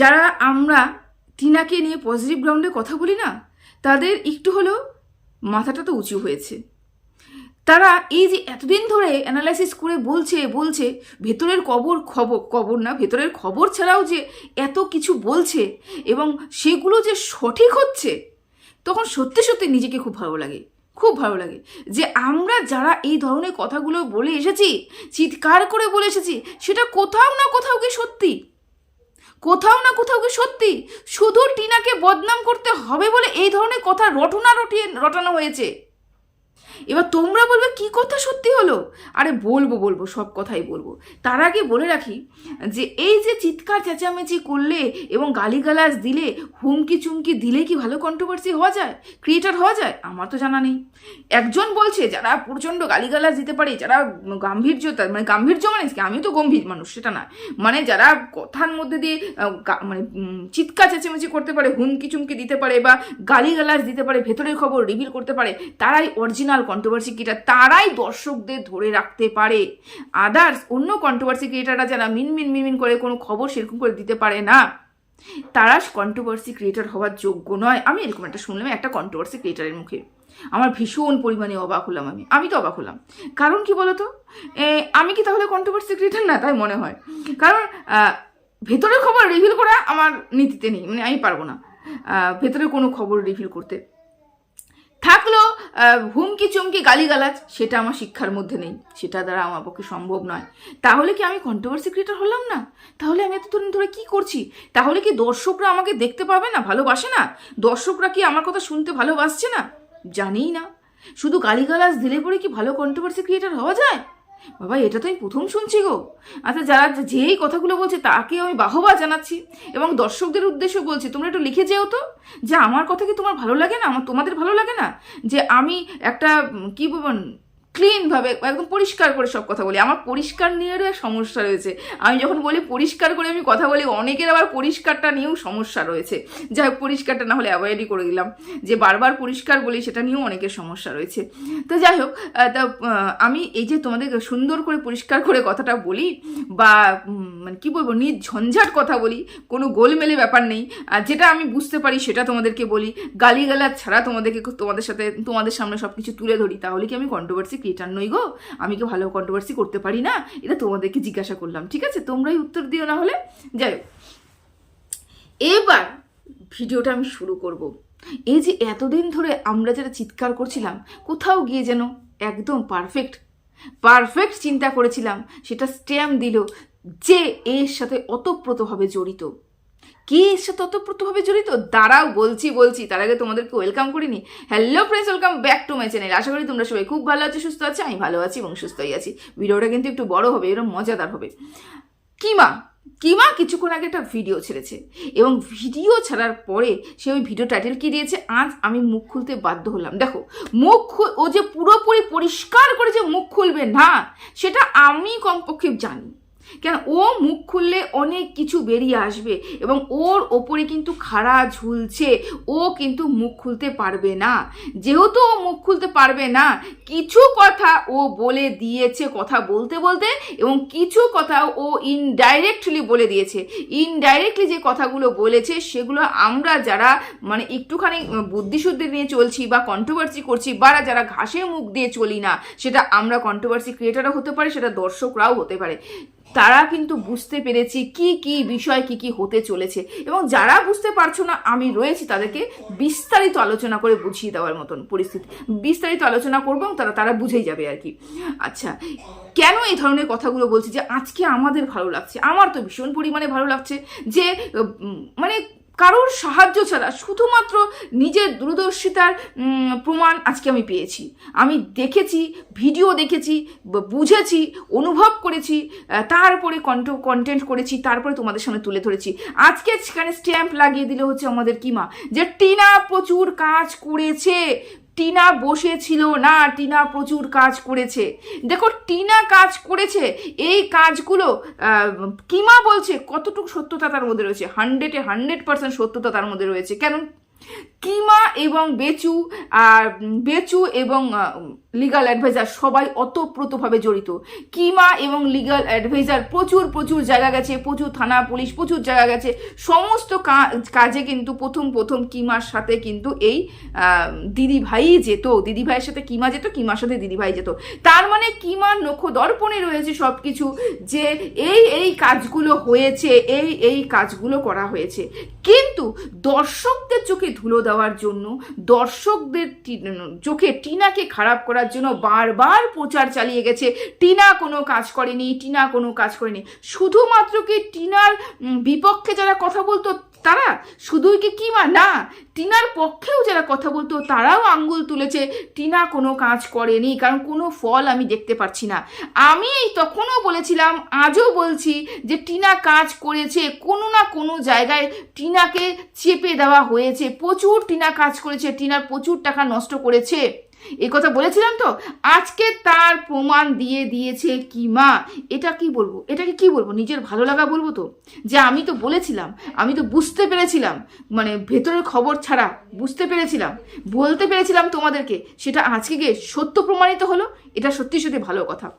যারা আমরা টিনাকে নিয়ে পজিটিভ গ্রাউন্ডে কথা বলি না, তাদের একটু হলেও মাথাটা তো উঁচু হয়েছে। তারা এই যে এতদিন ধরে অ্যানালাইসিস করে বলছে বলছে, ভেতরের কবর খবর, কবর না, ভেতরের খবর ছাড়াও যে এত কিছু বলছে এবং সেগুলো যে সঠিক হচ্ছে, তখন সত্যি সত্যি নিজেকে খুব ভালো লাগে। খুব ভালো লাগে যে আমরা যারা এই ধরনের কথাগুলো বলে এসেছি, চিৎকার করে বলে এসেছি, সেটা কোথাও না কোথাও কি সত্যি? কোথাও না কোথাও কি সত্যি? শুধু টিনাকে বদনাম করতে হবে বলে এই ধরনের কথা রটনা রটিয়ে রটানো হয়েছে। এবার তোমরা বলবে কি কথা সত্যি হলো? আরে বলব বলব, সব কথাই বলব। তার আগে বলে রাখি যে এই যে চিৎকার, চেঁচামেচি করলে এবং গালিগালাজ দিলে, হুমকি চুমকি দিলে কি ভালো কন্ট্রোভার্সি হওয়া যায়? ক্রিয়েটার হওয়া যায়? আমার তো জানা নেই। একজন বলছে, যারা প্রচণ্ড গালিগালাজ দিতে পারে, যারা গাম্ভীর্যতা মানে গাম্ভীর্য মানে কি? আমি তো গম্ভীর মানুষ, সেটা না। মানে যারা কথার মধ্যে দিয়ে মানে চিৎকার, চেঁচামেচি করতে পারে, হুমকি চুমকি দিতে পারে বা গালিগালাজ দিতে পারে, ভেতরের খবর রিভিল করতে পারে, তারাই অরিজিনাল কন্ট্রোভার্সি ক্রিয়েটার তারাই দর্শকদের ধরে রাখতে পারে। আদার্স অন্য কন্ট্রোভার্সি ক্রিয়েটাররা যারা মিনমিন মিনমিন করে কোনো খবর সেরকম করে দিতে পারে না। তারা কন্ট্রোভার্সি ক্রিয়েটার হওয়ার যোগ্য নয়। আমি এরকম একটা শুনলাম, একটা কন্ট্রোভার্সি ক্রিয়েটারের মুখে। আমার ভীষণ পরিমাণে অবাক হলাম আমি। আমি তো অবাক হলাম। কারণ কি বলতো? আমি কি তাহলে কন্ট্রোভার্সি ক্রিয়েটার না, তাই মনে হয়। কারণ ভেতরের খবর রিভিল করা আমার নীতিতে নেই। মানে আমি পারব না। ভেতরে কোনো খবর রিভিল করতে। হুমকি চুমকি গালিগালাজ, সেটা আমার শিক্ষার মধ্যে নেই। সেটা দ্বারা আমার পক্ষে সম্ভব নয়। তাহলে কি আমি কন্ট্রোভার্সি ক্রিয়েটার হলাম না? তাহলে আমি এতদিন ধরে কি করছি? তাহলে কি দর্শকরা আমাকে দেখতে পাবে না, ভালোবাসে না? দর্শকরা কি আমার কথা শুনতে ভালোবাসছে না? জানেই না। শুধু গালিগালাজ দিলে পরে কি ভালো কন্ট্রোভার্সি ক্রিয়েটার হওয়া যায়? বাবা, এটা তো আমি প্রথম শুনছি গো। আচ্ছা যারা যেই কথাগুলো বলছে তাকে আমি বাহবা জানাচ্ছি এবং দর্শকদের উদ্দেশ্য বলছি, তোমরা একটু লিখে যেও তো যে আমার কথা কি তোমার ভালো লাগে না? আমার তোমাদের ভালো লাগে না? যে আমি একটা কী কি বলব ক্লিনভাবে একদম পরিষ্কার করে সব কথা বলি। আমার পরিষ্কার এক সমস্যা রয়েছে। আমি যখন বলি পরিষ্কার করে আমি কথা বলি, অনেকের আবার পরিষ্কারটা নিয়েও সমস্যা রয়েছে। যাই হোক, পরিষ্কারটা না হলে অ্যাভয়েডই করে দিলাম। যে বারবার পরিষ্কার বলি, সেটা নিয়েও অনেকের সমস্যা রয়েছে। তো যাই হোক তা আমি এই যে তোমাদের সুন্দর করে পরিষ্কার করে কথাটা বলি বা মানে কী বলব, নিজ ঝঞ্ঝাট কথা বলি, কোনো গোলমেলে ব্যাপার নেই। আর যেটা আমি বুঝতে পারি, সেটা তোমাদেরকে বলি। গালিগালাজ ছাড়া তোমাদেরকে, তোমাদের সাথে, তোমাদের সামনে সব কিছু তুলে ধরি। তাহলে কি আমি কন্ট্রোভার্সি ক্রিয়েটার নই গো। আমি কি ভালো কন্ট্রোভার্সি করতে পারি না? এটা তোমাদেরকে জিজ্ঞাসা করলাম, ঠিক আছে? তোমরাই উত্তর দিও না হলে। যাই হোক। এবার ভিডিওটা আমি শুরু করব। এই যে এতদিন ধরে আমরা যারা চিৎকার করছিলাম, কোথাও গিয়ে যেন একদম পারফেক্ট পারফেক্ট চিন্তা করেছিলাম, সেটা স্ট্যাম্প দিল যে এর সাথে অতপ্রতভাবে জড়িত। কে এর সাথে জড়িত? দাঁড়াও, বলছি বলছি, তার আগে তোমাদেরকে ওয়েলকাম করিনি। Hello friends welcome back to my channel আশা করি তোমরা সবাই খুব ভালো আছো, সুস্থ আছো, আমি ভালো আছি এবং সুস্থই আছি। ভিডিওটা কিন্তু একটু বড় হবে এরকম মজাদার হবে। কিমা কিমা কিছুক্ষণ আগে একটা ভিডিও ছেড়েছে এবং ভিডিও ছাড়ার পরে সে ওই ভিডিও টাইটেল কি দিয়েছে? আজ আমি মুখ খুলতে বাধ্য হলাম। দেখো, মুখ খু- ও যে পুরোপুরি পরিষ্কার করে যে মুখ খুলবে না, সেটা আমি কমপক্ষে জানি। কেন? ও মুখ খুললে অনেক কিছু বেরিয়ে আসবে এবং ওর ওপরে কিন্তু খাড়া ঝুলছে। ও কিন্তু মুখ খুলতে পারবে না। যেহেতু ও মুখ খুলতে পারবে না, কিছু কথা ও বলে দিয়েছে কথা বলতে বলতে এবং কিছু কথা ও ইনডাইরেক্টলি বলে দিয়েছে। ইনডাইরেক্টলি যে কথাগুলো বলেছে সেগুলো আমরা যারা মানে একটুখানি বুদ্ধিশুদ্ধি নিয়ে চলছি বা কন্ট্রোভার্সি করছি বা যারা ঘাসে মুখ দিয়ে চলি না, সেটা আমরা কন্ট্রোভার্সি ক্রিয়েটারও হতে পারে, সেটা দর্শকরাও হতে পারে। তারা কিন্তু বুঝতে পেরেছি কি কি বিষয়, কি কি হতে চলেছে। এবং যারা বুঝতে পারছ না, আমি রয়েছি তাদেরকে বিস্তারিত আলোচনা করে বুঝিয়ে দেওয়ার মতন পরিস্থিতি। বিস্তারিত আলোচনা করব এবং তারা তারা বুঝেই যাবে আর কি। আচ্ছা কেন এই ধরনের কথাগুলো বলছি যে আজকে আমাদের ভালো লাগছে? আমার তো ভীষণ পরিমাণে ভালো লাগছে যে মানে কারোর সাহায্য ছাড়া শুধুমাত্র নিজের দূরদর্শিতার প্রমাণ আজকে আমি পেয়েছি। আমি দেখেছি, ভিডিও দেখেছি বুঝেছি, অনুভব করেছি তারপরে কন্ট কন্টেন্ট করেছি তারপরে তোমাদের সামনে তুলে ধরেছি। আজকে সেখানে স্ট্যাম্প লাগিয়ে দিলে হচ্ছে আমাদের কিমা যে টিনা প্রচুর কাজ করেছে টিনা বসেছিল না, টিনা প্রচুর কাজ করেছে। দেখো, টিনা কাজ করেছে, এই কাজগুলো কিমা বলছে, কতটুকু সত্যতা তার মধ্যে রয়েছে? হান্ড্রেডে হান্ড্রেড পার্সেন্ট সত্যতা তার মধ্যে রয়েছে। কেন? কিমা এবং বেচু, আর বেচু এবং লিগাল অ্যাডভাইজার সবাই অতপ্রতভাবে জড়িত। কিমা এবং লিগাল অ্যাডভাইজার প্রচুর প্রচুর জায়গা গেছে, প্রচুর থানা, পুলিশ প্রচুর জায়গা গেছে। সমস্ত কাজে কিন্তু প্রথম প্রথম কিমার সাথে কিন্তু এই দিদি ভাই যেত। দিদি ভাইয়ের সাথে কিমা যেত, কিমার সাথে দিদি ভাই যেত। তার মানে কিমার নখ দর্পণে রয়েছে সব কিছু যে এই এই কাজগুলো হয়েছে, এই এই কাজগুলো করা হয়েছে। কিন্তু দর্শকদের চোখে ধুলো দেওয়ার জন্য দর্শকদের চোখে টিনাকে খারাপ করার জন্য বারবার প্রচার চালিয়ে গেছে। টিনা কোনো কাজ করেনি, টিনা কোনো কাজ করেনি। শুধুমাত্র কি টিনার বিপক্ষে যারা কথা বলতো তারা শুধুই কি কিমা না, টিনার পক্ষেও যারা কথা বলতো, তারাও আঙ্গুল তুলেছে, টিনা কোনো কাজ করেনি, কারণ কোনো ফল আমি দেখতে পাচ্ছি না। আমি তখনও বলেছিলাম, আজও বলছি যে টিনা কাজ করেছে, কোনো না কোনো জায়গায় টিনাকে চেপে দেওয়া হয়েছে। প্রচুর টিনা কাজ করেছে, টিনার প্রচুর টাকা নষ্ট করেছে। এই কথা বলেছিলাম তো? আজকে তার প্রমাণ দিয়ে দিয়েছে কি মা? এটা কি বলব? এটাকে কি বলব? নিজের ভালো লাগা বলব তো? যে আমি তো বলেছিলাম, আমি তো বুঝতে পেরেছিলাম মানে ভেতরের খবর ছাড়া বুঝতে পেরেছিলাম, বলতে পেরেছিলাম তোমাদেরকে, সেটা আজকে গিয়ে সত্য প্রমাণিত হলো, এটা সত্যি সত্যি ভালো কথা।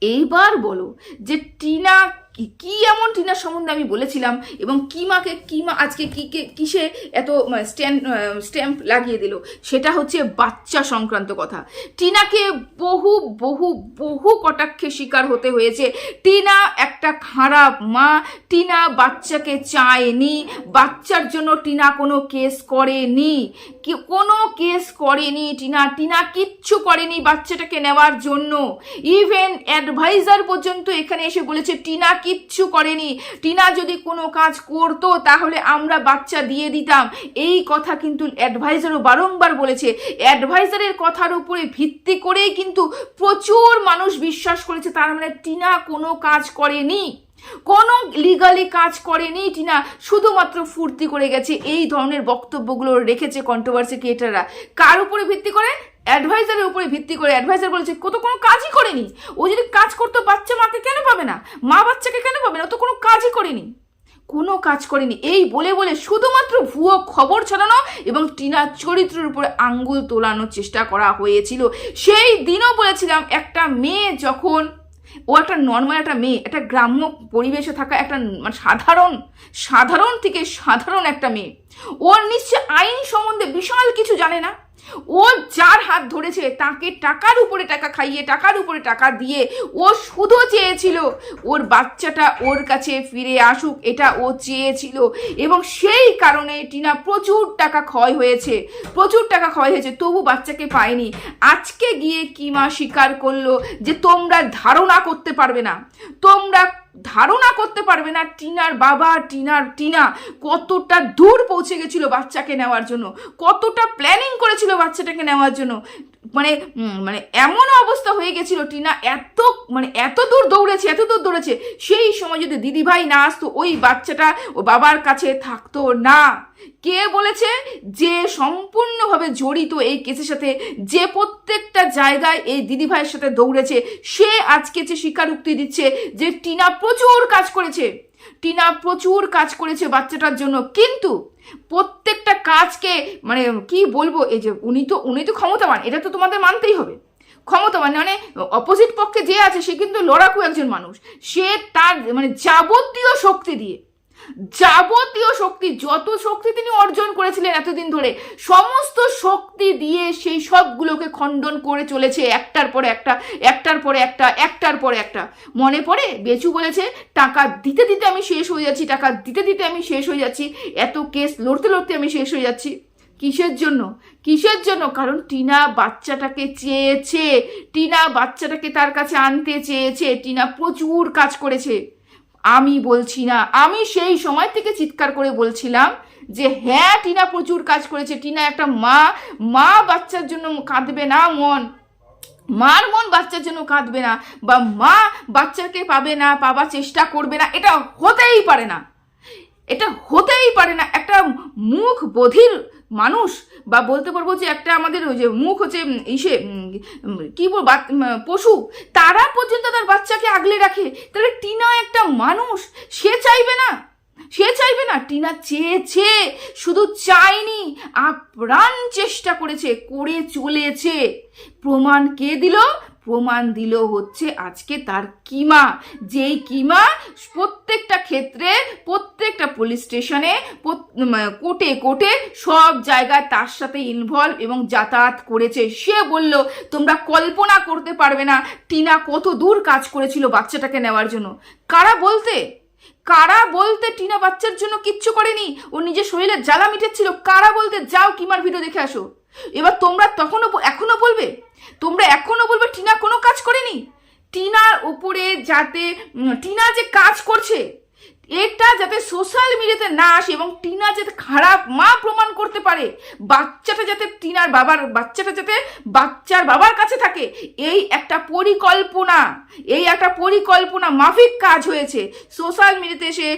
এইবার বলো যে টিনা কি- কি এমন টিনার সম্বন্ধে আমি বলেছিলাম? এবং কিমাকে কিমা আজকে কি, কে- কিসে এত স্ট্যান্ড স্ট্যাম্প লাগিয়ে দিল? সেটা হচ্ছে বাচ্চা সংক্রান্ত কথা। টিনাকে বহু বহু বহু কটাক্ষে শিকার হতে হয়েছে। টিনা একটা খারাপ মা। টিনা বাচ্চাকে চায়নি। বাচ্চার জন্য টিনা কোনো কেস করেনি। কি, কোনো কেস করেনি টিনা। টিনা কিচ্ছু করেনি বাচ্চাটাকে নেওয়ার জন্য। ইভেন অ্যাডভাইজার পর্যন্ত এখানে এসে বলেছে, টিনা কিচ্ছু করেনি। টিনা যদি কোনো কাজ করতো, তাহলে আমরা বাচ্চা দিয়ে দিতাম। এই কথা কিন্তু অ্যাডভাইজারও বারংবার বলেছে। অ্যাডভাইজারের কথার উপরে ভিত্তি করেই কিন্তু প্রচুর মানুষ বিশ্বাস করেছে, তার মানে টিনা কোনো কাজ করেনি। কোনো লিগালি কাজ করেনি টিনা, শুধুমাত্র ফুর্তি করে গেছে। এই ধরনের বক্তব্যগুলো রেখেছে কন্ট্রোভার্সি ক্রিয়েটাররা কার উপরে ভিত্তি করে? অ্যাডভাইজারের উপরে ভিত্তি করে অ্যাডভাইজার বলেছে কত কোনো কাজই করেনি। ও যদি কাজ করতো, বাচ্চা মাকে কেন পাবে না? মা বাচ্চাকে কেন পাবে না? তো কোনো কাজই করেনি। কোনো কাজ করেনি। এই বলে বলে শুধুমাত্র ভুয়ো খবর ছড়ানো এবং টিনার চরিত্রের উপরে আঙ্গুল তোলানোর চেষ্টা করা হয়েছিল। সেই দিনও বলেছিলাম, একটা মেয়ে যখন, ও একটা নর্মাল একটা মেয়ে, একটা গ্রাম্য পরিবেশে থাকা একটা মানে সাধারণ সাধারণ থেকে সাধারণ একটা মেয়ে। ওর নিশ্চয় আইন সম্বন্ধে বিশাল কিছু জানে না। ও যার হাত ধরেছে তাকে টাকার উপরে টাকা খাইয়ে, টাকার উপরে টাকা দিয়ে ও শুধু চেয়েছিল ওর বাচ্চাটা ওর কাছে ফিরে আসুক, এটা ও চেয়েছিল। এবং সেই কারণে টিনা প্রচুর টাকা ক্ষয় হয়েছে, প্রচুর টাকা ক্ষয় হয়েছে, তবু বাচ্চাকে পায়নি। আজকে গিয়ে কিমা স্বীকার করল যে তোমরা ধারণা করতে পারবে না, তোমরা ধারণা করতে পারবে না টিনার বাবা, টিনার টিনা কতটা দূর পৌঁছে গেছিল বাচ্চাকে নেওয়ার জন্য, কতটা প্ল্যানিং করেছিল বাচ্চাটাকে নেওয়ার জন্য। মানে মানে এমন অবস্থা হয়ে গেছিল, টিনা এত মানে এত দূর দৌড়েছে, এত দূর দৌড়েছে, সেই সময় যদি দিদিভাই না আসতো, ওই বাচ্চাটা ও বাবার কাছে থাকতো না। কে বলেছে? যে সম্পূর্ণভাবে জড়িত এই কেসের সাথে, যে প্রত্যেকটা জায়গায় এই দিদিভাইয়ের সাথে দৌড়েছে, সে আজকে যে স্বীকারোক্তি দিচ্ছে যে টিনা প্রচুর কাজ করেছে। টিনা প্রচুর কাজ করেছে বাচ্চাটার জন্য। কিন্তু প্রত্যেকটা কাজকে মানে কি বলব, এই যে উনি তো উনি তো ক্ষমতাবান, এটা তো তোমাদের মানতেই হবে। ক্ষমতাবান মানে অপোজিট পক্ষে যে আছে, সে কিন্তু লড়াকু একজন মানুষ। সে তার মানে যাবতীয় শক্তি দিয়ে যাবতীয় শক্তি, যত শক্তি তিনি অর্জন করেছিলেন এতদিন ধরে, সমস্ত শক্তি দিয়ে সেই সবগুলোকে খণ্ডন করে চলেছে একটার পরে একটা, একটার পরে একটা, একটার পরে একটা। মনে পড়ে? বেচু বলেছে, টাকা দিতে দিতে আমি শেষ হয়ে যাচ্ছি, টাকা দিতে দিতে আমি শেষ হয়ে যাচ্ছি, এত কেস লড়তে লড়তে আমি শেষ হয়ে যাচ্ছি। কিসের জন্য? কিসের জন্য? কারণ টিনা বাচ্চাটাকে চেয়েছে, টিনা বাচ্চাটাকে তার কাছে আনতে চেয়েছে, টিনা প্রচুর কাজ করেছে। আমি বলছি না। আমি সেই সময় থেকে চিৎকার করে বলছিলাম যে হ্যাঁ টিনা প্রচুর কাজ করেছে। টিনা একটা মা মা বাচ্চার জন্য কাঁদবে না মন। মার মন বাচ্চার জন্য কাঁদবে না বা মা বাচ্চাকে পাবে না, পাবার চেষ্টা করবে না, এটা হতেই পারে না। এটা হতেই পারে না। একটা মুখ বধির মানুষ বা বলতে পারব যে একটা আমাদের ওই যে মুখ হচ্ছে ইসে কি বল পশু, তারা পর্যন্ত তার বাচ্চাকে আগলে রাখে। তাহলে টিনা একটা মানুষ, সে চাইবে না। সে চাইবে না। টিনা চেয়েছে, শুধু চায়নি, আপ্রাণ চেষ্টা করেছে, করে চলেছে। প্রমাণ কে দিল? প্রমাণ দিল হচ্ছে আজকে তার কিমা। যেই কিমা প্রত্যেকটা ক্ষেত্রে, প্রত্যেকটা পুলিশ স্টেশনে কোর্টে কোর্টে সব জায়গায় তার সাথে ইনভলভ এবং যাতায়াত করেছে। সে বলল, তোমরা কল্পনা করতে পারবে না, টিনা কত দূর কাজ করেছিল বাচ্চাটাকে নেওয়ার জন্য। কারা বলতে? কারা বলতে টিনা বাচ্চার জন্য কিচ্ছু করেনি? ও নিজের শরীরে জ্বালা মিটেছিল। কারা বলতে, যাও কিমার ভিডিও দেখে আসো। এবার তোমরা তখনও ব- এখনও বলবে? তোমরা এখনও বলবে টিনা কোনো কাজ করেনি? টিনার উপরে যাতে টিনা যে কাজ করছে এটা যাতে সোশ্যাল মিডিয়াতে না আসে এবং টিনা যাতে খারাপ মা প্রমাণ করতে পারে, বাচ্চাটা যাতে টিনার বাবার, বাচ্চাটা যাতে বাচ্চার বাবার কাছে থাকে, এই একটা পরিকল্পনা, এই একটা পরিকল্পনা মাফিক কাজ হয়েছে। সোশ্যাল মিডিয়াতে এসে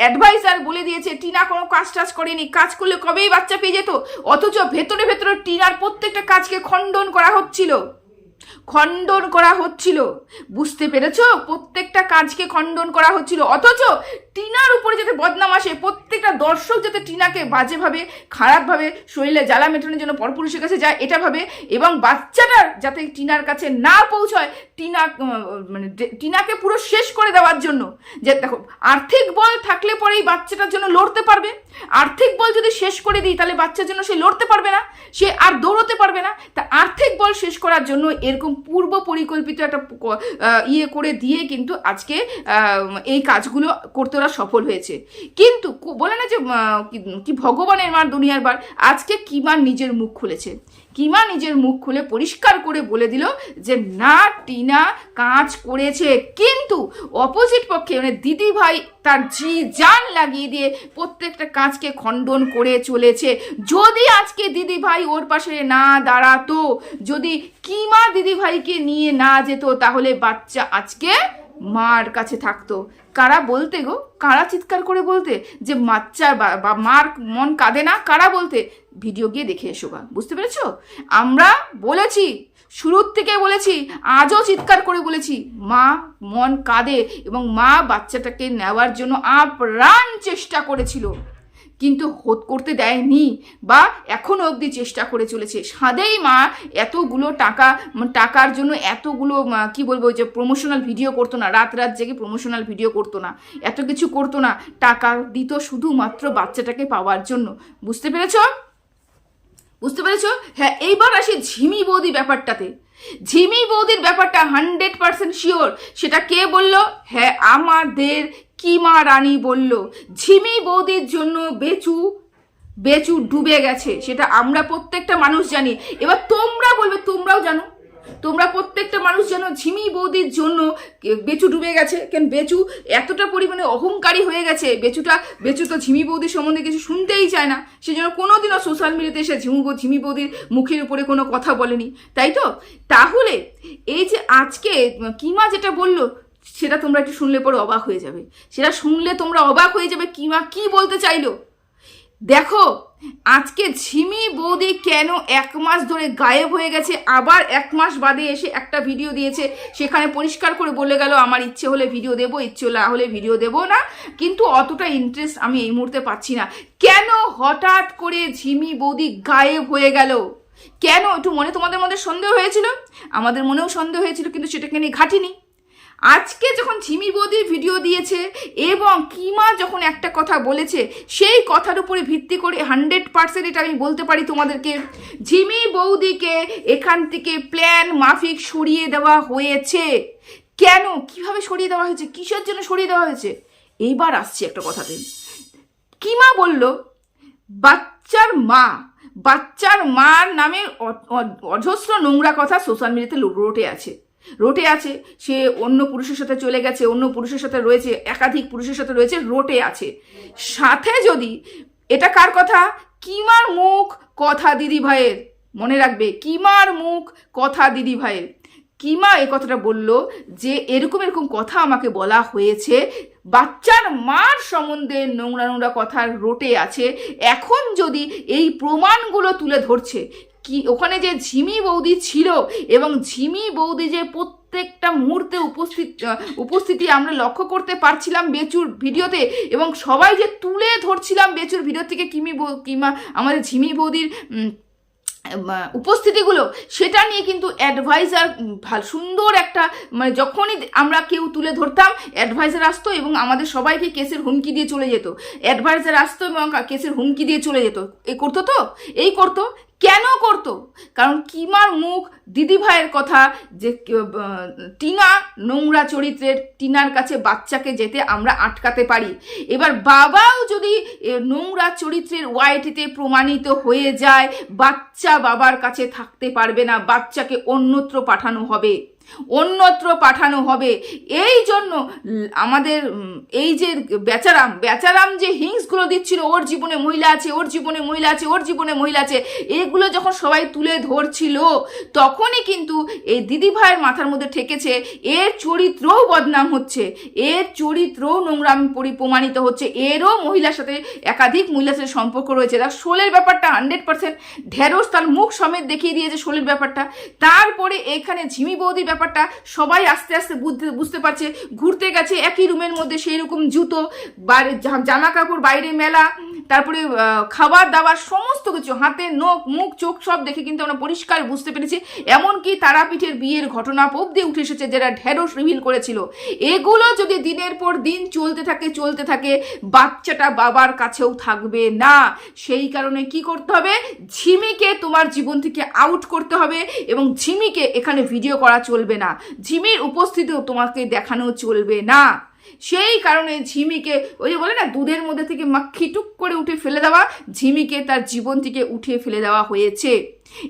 অ্যাডভাইসার বলে দিয়েছে, টিনা কোনো কাজ টাজ করেনি, কাজ করলে কবেই বাচ্চা পেয়ে যেত? অথচ ভেতরে ভেতরে টিনার প্রত্যেকটা কাজকে খণ্ডন করা হচ্ছিল। খণ্ডন করা হচ্ছিল। বুঝতে পেরেছ? প্রত্যেকটা কাজকে খণ্ডন করা হচ্ছিল। অথচ টিনার উপরে যাতে বদনাম আসে, প্রত্যেকটা দর্শক যাতে টিনাকে বাজেভাবে, খারাপভাবে শরীরে জ্বালা মেটানোর জন্য পরপুরুষের কাছে যায়, এটা ভাবে এবং বাচ্চাটার যাতে টিনার কাছে না পৌঁছয়, টিনা মানে টিনাকে পুরো শেষ করে দেওয়ার জন্য। যে দেখো, আর্থিক বল থাকলে পরেই বাচ্চাটার জন্য লড়তে পারবে। আর্থিক বল যদি শেষ করে দিই, তাহলে বাচ্চার জন্য সে লড়তে পারবে না, সে আর দৌড়তে পারবে না। তা আর্থিক বল শেষ করার জন্য এরকম পূর্ব পরিকল্পিত একটা ইয়ে করে দিয়ে কিন্তু আজকে এই কাজগুলো করতে ওরা সফল হয়েছে। কিন্তু বলে না যে কি ভগবানের মার দুনিয়ার বার, আজকে কিমা নিজের মুখ খুলেছে? কিমা নিজের মুখ খুলে পরিষ্কার করে বলে দিল যে, না, টিনা কাজ করেছে। কিন্তু অপোজিট পক্ষে মানে দিদি ভাই তার জি জান লাগিয়ে দিয়ে প্রত্যেকটা কাজকে খণ্ডন করে চলেছে। যদি আজকে দিদি ভাই ওর পাশে না দাঁড়াতো, যদি কিমা দিদি ভাইকে নিয়ে না যেত, তাহলে বাচ্চা আজকে মার কাছে থাকতো। কারা বলতে গো? কারা চিৎকার করে বলতে? যে বাচ্চার বা- বা মার মন কাঁদে না? কারা বলতে? ভিডিও গিয়ে দেখে এসো গা। বুঝতে পেরেছ? আমরা বলেছি, শুরুর থেকে বলেছি, আজও চিৎকার করে বলেছি, মা মন কাঁদে এবং মা বাচ্চাটাকে নেওয়ার জন্য আপ্রাণ চেষ্টা করেছিল। কিন্তু হোত করতে দেয়নি বা এখনও অবধি চেষ্টা করে চলেছে। সাদেই মা এতগুলো টাকা টাকার জন্য এতগুলো কি বলব যে প্রমোশনাল ভিডিও করতো না, রাত রাত জেগে প্রমোশনাল ভিডিও করতো না, এত কিছু করতো না, টাকা দিত শুধুমাত্র বাচ্চাটাকে পাওয়ার জন্য। বুঝতে পেরেছ? বুঝতে পেরেছ? হ্যাঁ এইবার আসি ঝিমি বৌদি ব্যাপারটাতে। ঝিমি বৌদির ব্যাপারটা হান্ড্রেড পার্সেন্ট শিওর সেটা কে বলল? হ্যাঁ আমাদের কিমা রানী বলল? ঝিমি বৌদির জন্য বেচু বেচু ডুবে গেছে, সেটা আমরা প্রত্যেকটা মানুষ জানি। এবার তোমরা বলবে, তোমরাও জানো। তোমরা প্রত্যেকটা মানুষ জানো ঝিমি বৌদির জন্য বেচু ডুবে গেছে। কেন বেচু এতটা পরিমাণে অহংকারী হয়ে গেছে। বেচুটা, বেচু তো ঝিমি বৌদির সম্বন্ধে কিছু শুনতেই চায় না। সে জন্য কোনোদিনও সোশ্যাল মিডিয়াতে এসে ঝিমু ঝিমি বৌদির মুখের উপরে কোনো কথা বলেনি। তাই তো? তাহলে এই যে আজকে কিমা যেটা বলল সেটা তোমরা একটু শুনলে পরে অবাক হয়ে যাবে। সেটা শুনলে তোমরা অবাক হয়ে যাবে কিমা কি বলতে চাইলো? দেখো, আজকে ঝিমি বৌদি কেন এক মাস ধরে গায়েব হয়ে গেছে, আবার এক মাস বাদে এসে একটা ভিডিও দিয়েছে। সেখানে পরিষ্কার করে বলে গেল, আমার ইচ্ছে হলে ভিডিও দেবো, ইচ্ছে না হলে ভিডিও দেবো না। কিন্তু অতটা ইন্টারেস্ট আমি এই মুহূর্তে পাচ্ছি না। কেন হঠাৎ করে ঝিমি বৌদি গায়েব হয়ে গেল? কেন? একটু মনে তোমাদের মধ্যে সন্দেহ হয়েছিল? আমাদের মনেও সন্দেহ হয়েছিল, কিন্তু সেটাকে নিয়ে ঘাটিনি। আজকে যখন ঝিমি বৌদি ভিডিও দিয়েছে এবং কিমা যখন একটা কথা বলেছে, সেই কথার উপরে ভিত্তি করে হান্ড্রেড পার্সেন্ট এটা আমি বলতে পারি তোমাদেরকে। ঝিমি বৌদিকে এখান থেকে প্ল্যান মাফিক সরিয়ে দেওয়া হয়েছে। কেন? কীভাবে সরিয়ে দেওয়া হয়েছে? কিসের জন্য সরিয়ে দেওয়া হয়েছে? এইবার আসছি একটা কথাতে। কিমা বলল, বাচ্চার মা, বাচ্চার মার নামে অজস্র নোংরা কথা সোশ্যাল মিডিয়াতে রোটে আছে। রোটে আছে, সে অন্য পুরুষের সাথে চলে গেছে, অন্য পুরুষের সাথে রয়েছে, একাধিক পুরুষের সাথে রয়েছে, রোটে আছে। সাথে যদি, এটা কার কথা? কিমার মুখ কথা দিদি ভাইয়ের, মনে রাখবে, কিমার মুখ কথা দিদি ভাইয়ের। কিমা এ কথাটা বলল যে, এরকম এরকম কথা আমাকে বলা হয়েছে, বাচ্চার মার সম্বন্ধে নোংরা নোংরা কথার রোটে আছে, এখন যদি এই প্রমাণগুলো তুলে ধরছে কি, ওখানে যে ঝিমি বৌদি ছিল এবং ঝিমি বৌদি যে প্রত্যেকটা মুহূর্তে উপস্থিত, উপস্থিতি আমরা লক্ষ্য করতে পারছিলাম বেচুর ভিডিওতে এবং সবাই যে তুলে ধরছিলাম বেচুর ভিডিও থেকে কিমি কিমা, আমাদের ঝিমি বৌদির উপস্থিতিগুলো, সেটা নিয়ে কিন্তু অ্যাডভাইজার ভালো, সুন্দর একটা মানে যখনই আমরা কেউ তুলে ধরতাম অ্যাডভাইজার আসতো এবং আমাদের সবাইকে কেসের হুমকি দিয়ে চলে যেত। অ্যাডভাইজার আসতো এবং কেসের হুমকি দিয়ে চলে যেত। এই করতো তো? এই করতো। কেন করতো? কারণ কিমার মুখ দিদি ভাইয়ের কথা যে টিনা নোংরা চরিত্রের, টিনার কাছে বাচ্চাকে যেতে আমরা আটকাতে পারি। এবার বাবাও যদি নোংরা চরিত্রের ওয়াইটিতে প্রমাণিত হয়ে যায়, বাচ্চা বাবার কাছে থাকতে পারবে না, বাচ্চাকে অন্যত্র পাঠানো হবে। অন্যত্র পাঠানো হবে। এই জন্য আমাদের এই যে বেচারাম বেচারাম যে হিংসগুলো দিচ্ছিল, ওর জীবনে মহিলা আছে, ওর জীবনে মহিলা আছে, ওর জীবনে মহিলা আছে, এগুলো যখন সবাই তুলে ধরছিল, তখনই কিন্তু এই দিদি ভাইয়ের মাথার মধ্যে ঠেকেছে, এর চরিত্রও বদনাম হচ্ছে, এর চরিত্রও নোংরাম পরি প্রমাণিত হচ্ছে, এরও মহিলার সাথে একাধিক মহিলার সাথে সম্পর্ক রয়েছে। তার শোলের ব্যাপারটা হান্ড্রেড পার্সেন্ট ঢেঁড়স তার মুখ সমেত দেখিয়ে দিয়েছে শোলের ব্যাপারটা। তারপরে এখানে ঝিমি বৌদির ব্যাপারটা সবাই আস্তে আস্তে বুঝতে বুঝতে পারছে। ঘুরতে গেছে একই রুমের মধ্যে সেই রকম জুতো বাইরে জামা কাপড় বাইরে মেলা তারপরে খাবার দাবার সমস্ত কিছু, হাতে নখ, মুখ, চোখ সব দেখে কিন্তু আমরা পরিষ্কার বুঝতে পেরেছি। এমনকি তারাপীঠের বিয়ের ঘটনা অব্দি উঠে এসেছে যারা ঢেঁড়স রিভিল করেছিল। এগুলো যদি দিনের পর দিন চলতে থাকে চলতে থাকে, বাচ্চাটা বাবার কাছেও থাকবে না। সেই কারণে কি করতে হবে? ঝিমিকে তোমার জীবন থেকে আউট করতে হবে এবং ঝিমিকে এখানে ভিডিও করা চলবে না। ঝিমির উপস্থিতিও তোমাকে দেখানো চলবে না। সেই কারণে ঝিমিকে ওই যে বলে না, দুধের মধ্যে থেকে মাক্ষি টুক করে উঠে ফেলে দেওয়া, ঝিমিকে তার জীবন থেকে উঠিয়ে ফেলে দেওয়া হয়েছে।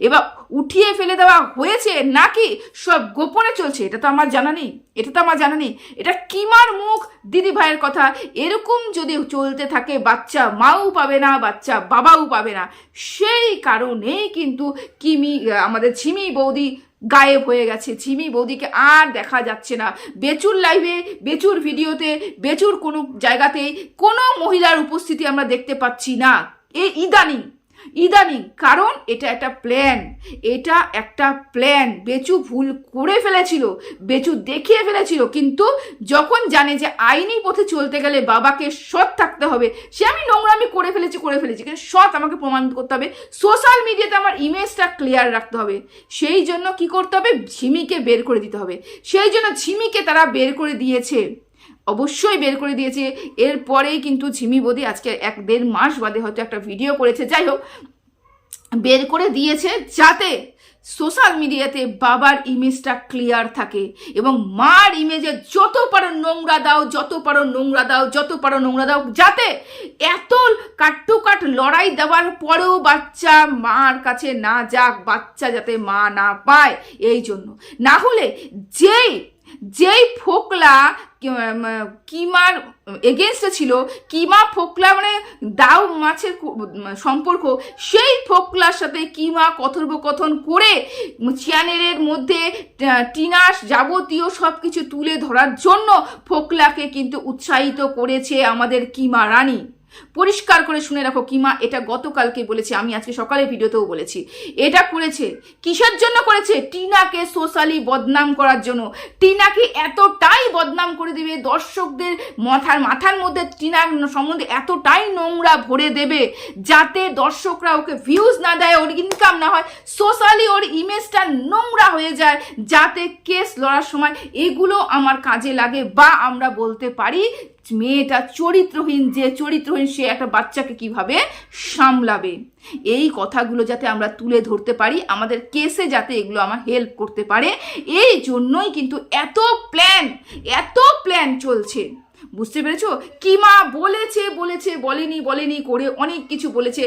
এবার উঠিয়ে ফেলে দেওয়া হয়েছে নাকি সব গোপনে চলছে, এটা তো আমার জানা নেই, এটা তো আমার জানা নেই। এটা কিমার মুখ? দিদি ভাইয়ের কথা, এরকম যদি চলতে থাকে, বাচ্চা মাও পাবে না, বাচ্চা বাবাও পাবে না। সেই কারণেই কিন্তু কিমি, আমাদের ঝিমি বৌদি গায়েব হয়ে গেছে। ঝিমি বৌদিকে আর দেখা যাচ্ছে না। বেচুর লাইভে বেচুর ভিডিওতে বেচুর কোনো জায়গাতেই কোনো মহিলার উপস্থিতি আমরা দেখতে পাচ্ছি না। এই ইদানিং ইদানিং, কারণ এটা একটা প্ল্যান এটা একটা প্ল্যান বেচু ভুল করে ফেলেছিল, বেচু দেখিয়ে ফেলেছিল, কিন্তু যখন জানে যে আইনি পথে চলতে গেলে বাবাকে সৎ থাকতে হবে, সে আমি নোংরামি করে ফেলেছি করে ফেলেছি, কিন্তু সৎ আমাকে প্রমাণ করতে হবে সোশ্যাল মিডিয়াতে আমার ইমেজটা ক্লিয়ার রাখতে হবে। সেই জন্য কি করতে হবে? ঝিমিকে বের করে দিতে হবে। সেই জন্য ঝিমিকে তারা বের করে দিয়েছে। অবশ্যই বের করে দিয়েছে। এরপরেই কিন্তু ঝিমি বদি আজকে এক দেড় মাস বাদে হয়তো একটা ভিডিও করেছে। যাই হোক, বের করে দিয়েছে যাতে সোশ্যাল মিডিয়াতে বাবার ইমেজটা ক্লিয়ার থাকে এবং মার ইমেজে যত পারো নোংরা দাও, যত পারো নোংরা দাও, যত পারো নোংরা দাও, যাতে এত কাট্টু কাট লড়াই দেওয়ার পরেও বাচ্চা মার কাছে না যাক, বাচ্চা যাতে মা না পায়, এই জন্য। না হলে যেই যেই ফোকলা কিমার এগেনস্টে ছিল, কিমা ফোকলা মানে দাও মাছের সম্পর্ক, সেই ফোকলার সাথে কিমা কথোপকথন করে চ্যানেলের মধ্যে টিনাস যাবতীয় সব কিছু তুলে ধরার জন্য ফোকলাকে কিন্তু উৎসাহিত করেছে আমাদের কিমা রানী। পরিষ্কার করে শুনে রাখো, কিমা, এটা গতকালকে বলেছে, আমি আজকে সকালে ভিডিওতেও বলেছি। এটা করেছে, কিসের জন্য করেছে? টিনাকে সোশ্যালি বদনাম করার জন্য। টিনাকে এতটাই বদনাম করে দেবে, দর্শকদের মাথার মাথার মধ্যে টিনার সম্বন্ধে এতটাই নোংরা ভরে দেবে, যাতে দর্শকরা ওকে ভিউজ না দেয়, ওর ইনকাম না হয় সোশ্যালি ওর ইমেজটা নোংরা হয়ে যায়, যাতে কেস লড়ার সময় এগুলো আমার কাজে লাগে বা আমরা বলতে পারি মেয়েটা চরিত্রহীন, যে চরিত্রহীন সে একটা বাচ্চাকে কীভাবে সামলাবে। এই কথাগুলো যাতে আমরা তুলে ধরতে পারি, আমাদের কেসে যাতে এগুলো আমার হেল্প করতে পারে, এই জন্যই কিন্তু এত প্ল্যান এত প্ল্যান চলছে। বুঝতে পেরেছ? কিমা বলেছে বলেছে, বলেনি বলেনি করে অনেক কিছু বলেছে।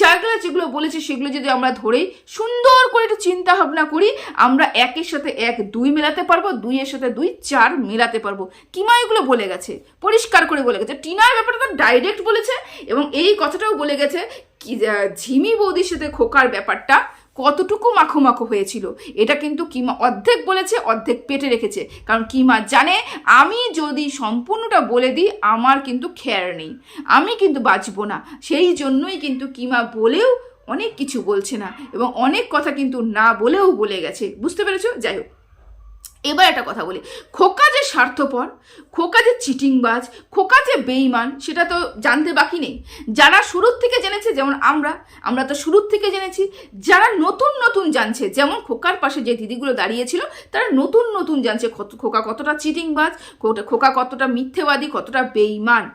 জায়গা যেগুলো বলেছে, সেগুলো যদি আমরা ধরেই সুন্দর করে একটু চিন্তা ভাবনা করি, আমরা একের সাথে এক দুই মেলাতে পারব, দুইয়ের সাথে দুই চার মেলাতে পারব। কিমা এগুলো বলে গেছে? পরিষ্কার করে বলে গেছে। টিনার ব্যাপারটা তো ডাইরেক্ট বলেছে এবং এই কথাটাও বলে গেছে কি ঝিমি বৌদির সাথে খোকার ব্যাপারটা কতটুকু মাখো মাখো হয়েছিল? এটা কিন্তু কিমা অর্ধেক বলেছে, অর্ধেক পেটে রেখেছে। কারণ কিমা জানে, আমি যদি সম্পূর্ণটা বলে দিই, আমার কিন্তু খেয়ার নেই। আমি কিন্তু বাঁচবো না। সেই জন্যই কিন্তু কিমা বলেও অনেক কিছু বলছে না এবং অনেক কথা কিন্তু না বলেও বলে গেছে। বুঝতে পেরেছ? যাই হোক। এবার একটা কথা বলি। খোকা যে স্বার্থপর, খোকা যে চিটিংবাজ, খোকা যে বেইমান সেটা তো জানতে বাকি নেই। যারা শুরুর থেকে জেনেছে, যেমন আমরা আমরা তো শুরুর থেকে জেনেছি, যারা নতুন নতুন জানছে, যেমন খোকার পাশে যে দিদিগুলো দাঁড়িয়েছিল, তারা নতুন নতুন জানছে খোকা কতটা চিটিংবাজ খোকা- কতটা মিথ্যেবাদী, কতটা বেইমান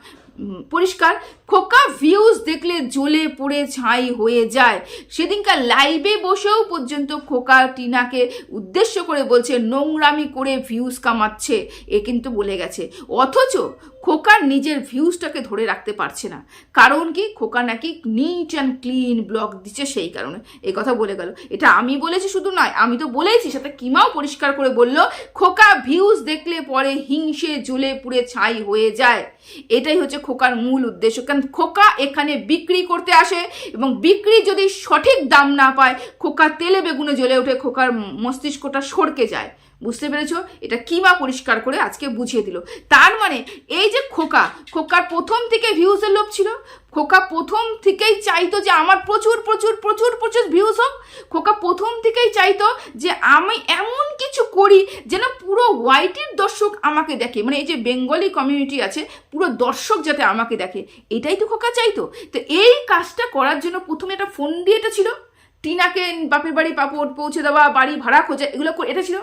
পরিষ্কার, খোকা ভিউজ দেখলে জ্বলে পড়ে ছাই হয়ে যায়। সেদিনকার লাইভে বসেও পর্যন্ত খোকা টিনাকে উদ্দেশ্য করে বলছে, নোংরামি করে ভিউজ কামাচ্ছে। এ কিন্তু বলে গেছে। অথচ খোকার নিজের ভিউজটাকে ধরে রাখতে পারছে না। কারণ কি? খোকা নাকি নিট অ্যান্ড ক্লিন ব্লগ দিচ্ছে সেই কারণে। এই কথা বলে গেল। এটা আমি বলেছি শুধু নয়, আমি তো বলেইছি, সাথে কিমাও পরিষ্কার করে বলল, খোকা ভিউজ দেখলে পরে হিংসে জ্বলে পুড়ে ছাই হয়ে যায়। এটাই হচ্ছে খোকার মূল উদ্দেশ্য। কারণ খোকা এখানে বিক্রি করতে আসে এবং বিক্রি যদি সঠিক দাম না পায়, খোকা তেলে বেগুনে জ্বলে ওঠে, খোকার মস্তিষ্কটা সরকে যায়। বুঝতে পেরেছ? এটা কিমা পরিষ্কার করে আজকে বুঝিয়ে দিল। তার মানে এই যে খোকা, খোকার প্রথম থেকে ভিউজের লোভ ছিল। খোকা প্রথম থেকেই চাইতো যে আমার প্রচুর প্রচুর প্রচুর প্রচুর ভিউজ হোক। খোকা প্রথম থেকেই চাইতো যে আমি এমন কিছু করি যেন পুরো হোয়াইটের দর্শক আমাকে দেখে। মানে এই যে বেঙ্গলি কমিউনিটি আছে, পুরো দর্শক যাতে আমাকে দেখে। এটাই তো খোকা চাইতো। তো এই কাজটা করার জন্য প্রথমে একটা ফোন দিয়ে এটা ছিল। টিনাকে বাপের বাড়ি পাপড় পৌঁছে দেওয়া, বাড়ি ভাড়া খোঁজা, এগুলো এটা ছিল।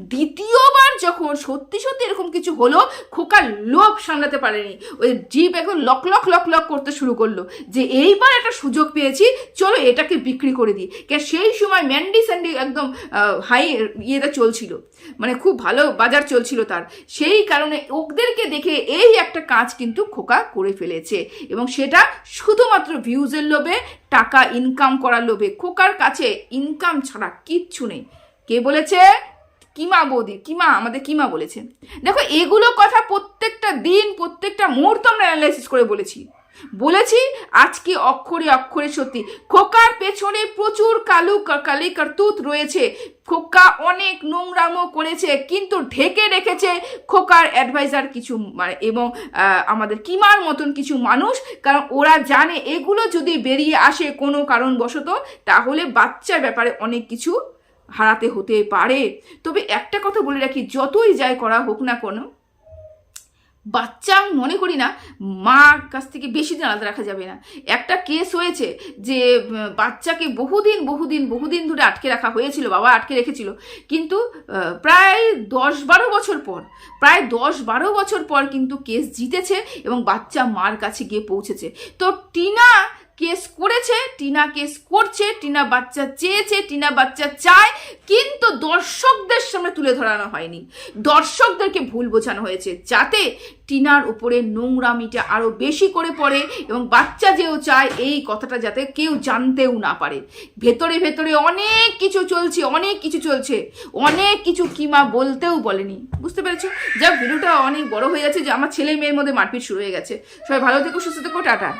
দ্বিতীয়বার যখন সত্যি সত্যি এরকম কিছু হলো, খোকার লোভ সামলাতে পারেনি। ওই জিপ এখন লক লক লক লক করতে শুরু করল। যে এইবার একটা সুযোগ পেয়েছি, চলো এটাকে বিক্রি করে দিই। কেন সেই সময় ম্যান্ডি স্যান্ডি একদম হাই ইয়েটা চলছিল। মানে খুব ভালো বাজার চলছিল তার। সেই কারণে ওদেরকে দেখে এই একটা কাজ কিন্তু খোকা করে ফেলেছে। এবং সেটা শুধুমাত্র ভিউজের লোভে, টাকা ইনকাম করার লোভে। খোকার কাছে ইনকাম ছাড়া কিচ্ছু নেই। কে বলেছে? কিমা বৌদি, কিমা, আমাদের কিমা বলেছে দেখো, এগুলো কথা প্রত্যেকটা দিন, প্রত্যেকটা মুহূর্ত আমরা অ্যানালাইসিস করে বলেছি। বলেছি, আজকে অক্ষরে অক্ষরে সত্যি। খোকার পেছনে প্রচুর কালু কালি কার্তুত রয়েছে। খোকা অনেক নোংরামো করেছে, কিন্তু ঢেকে রেখেছে খোকার অ্যাডভাইজার কিছু মানে এবং আমাদের কিমার মতন কিছু মানুষ, কারণ ওরা জানে এগুলো যদি বেরিয়ে আসে কোনো কারণবশত, তাহলে বাচ্চার ব্যাপারে অনেক কিছু হারাতে হতে পারে। তবে একটা কথা বলে রাখি, যতই যায় করা হোক না কোনো, বাচ্চা মনে করি না, মার কাছ থেকে বেশি দিন আলাদা রাখা যাবে না। একটা কেস হয়েছে যে বাচ্চাকে বহুদিন বহুদিন বহুদিন ধরে আটকে রাখা হয়েছিল, বাবা আটকে রেখেছিল। কিন্তু প্রায় দশ বারো বছর পর, প্রায় দশ বারো বছর পর কিন্তু কেস জিতেছে এবং বাচ্চা মার কাছে গিয়ে পৌঁছেছে। তো টিনা কেস করেছে, টিনা কেস করছে, টিনা বাচ্চা চেয়েছে, টিনা বাচ্চা চায়, কিন্তু দর্শকদের সামনে তুলে ধরানো হয়নি। দর্শকদেরকে ভুল বোঝানো হয়েছে, যাতে টিনার উপরে নোংরামিটা আরও বেশি করে পড়ে এবং বাচ্চা যেও চায়, এই কথাটা যাতে কেউ জানতেও না পারে। ভেতরে ভেতরে অনেক কিছু চলছে, অনেক কিছু চলছে। অনেক কিছু কিমা বলতেও বলেনি। বুঝতে পেরেছ? যা ভিডিওটা অনেক বড় হয়ে যাচ্ছে যে আমার ছেলে মেয়ের মধ্যে মারপিট শুরু হয়ে গেছে। সবাই ভালো থেকো, সুস্থ থেকো, টাটা।